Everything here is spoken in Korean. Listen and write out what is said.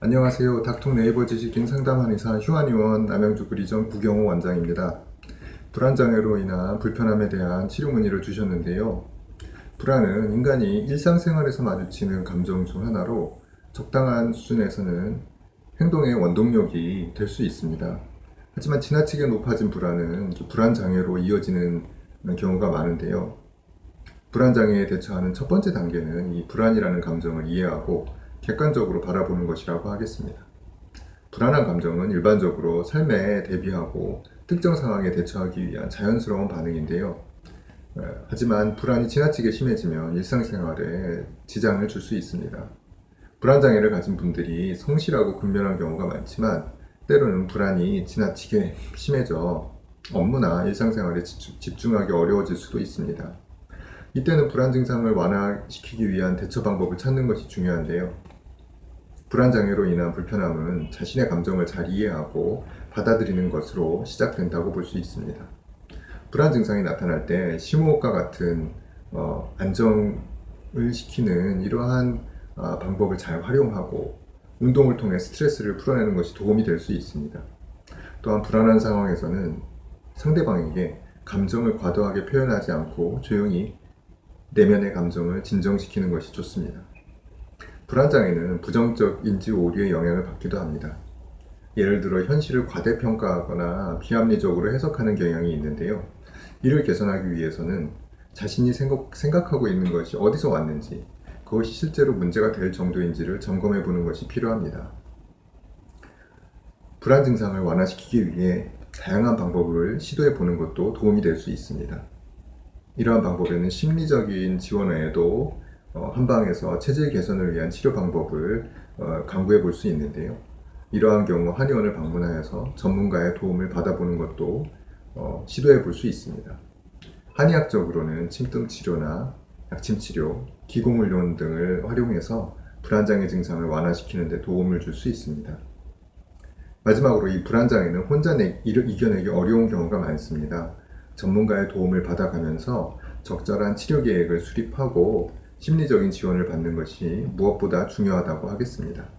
안녕하세요. 닥통 네이버 지식인 상담한 의사 휴한의원 남양주 구리점 구경호 원장입니다. 불안장애로 인한 불편함에 대한 치료 문의를 주셨는데요. 불안은 인간이 일상생활에서 마주치는 감정 중 하나로 적당한 수준에서는 행동의 원동력이 될 수 있습니다. 하지만 지나치게 높아진 불안은 불안장애로 이어지는 경우가 많은데요. 불안장애에 대처하는 첫 번째 단계는 이 불안이라는 감정을 이해하고 객관적으로 바라보는 것이라고 하겠습니다. 불안한 감정은 일반적으로 삶에 대비하고 특정 상황에 대처하기 위한 자연스러운 반응인데요. 에, 하지만 불안이 지나치게 심해지면 일상생활에 지장을 줄 수 있습니다. 불안 장애를 가진 분들이 성실하고 근면한 경우가 많지만 때로는 불안이 지나치게 심해져 업무나 일상생활에 집중- 집중하기 어려워질 수도 있습니다. 이때는 불안 증상을 완화시키기 위한 대처 방법을 찾는 것이 중요한데요. 불안 장애로 인한 불편함은 자신의 감정을 잘 이해하고 받아들이는 것으로 시작된다고 볼 수 있습니다. 불안 증상이 나타날 때 심호흡과 같은 어, 안정을 시키는 이러한 아, 방법을 잘 활용하고 운동을 통해 스트레스를 풀어내는 것이 도움이 될 수 있습니다. 또한 불안한 상황에서는 상대방에게 감정을 과도하게 표현하지 않고 조용히 내면의 감정을 진정시키는 것이 좋습니다. 불안장애는 부정적 인지 오류의 영향을 받기도 합니다. 예를 들어 현실을 과대평가하거나 비합리적으로 해석하는 경향이 있는데요. 이를 개선하기 위해서는 자신이 생각, 생각하고 있는 것이 어디서 왔는지, 그것이 실제로 문제가 될 정도인지를 점검해 보는 것이 필요합니다. 불안 증상을 완화시키기 위해 다양한 방법을 시도해 보는 것도 도움이 될 수 있습니다. 이러한 방법에는 심리적인 지원 외에도 어, 한방에서 체질 개선을 위한 치료 방법을 어, 강구해 볼 수 있는데요. 이러한 경우 한의원을 방문하여서 전문가의 도움을 받아보는 것도 어, 시도해 볼 수 있습니다. 한의학적으로는 침등 치료나 약침 치료, 기공훈련 등을 활용해서 불안장애 증상을 완화시키는 데 도움을 줄 수 있습니다. 마지막으로 이 불안장애는 혼자 내, 이겨내기 어려운 경우가 많습니다. 전문가의 도움을 받아가면서 적절한 치료 계획을 수립하고 심리적인 지원을 받는 것이 무엇보다 중요하다고 하겠습니다.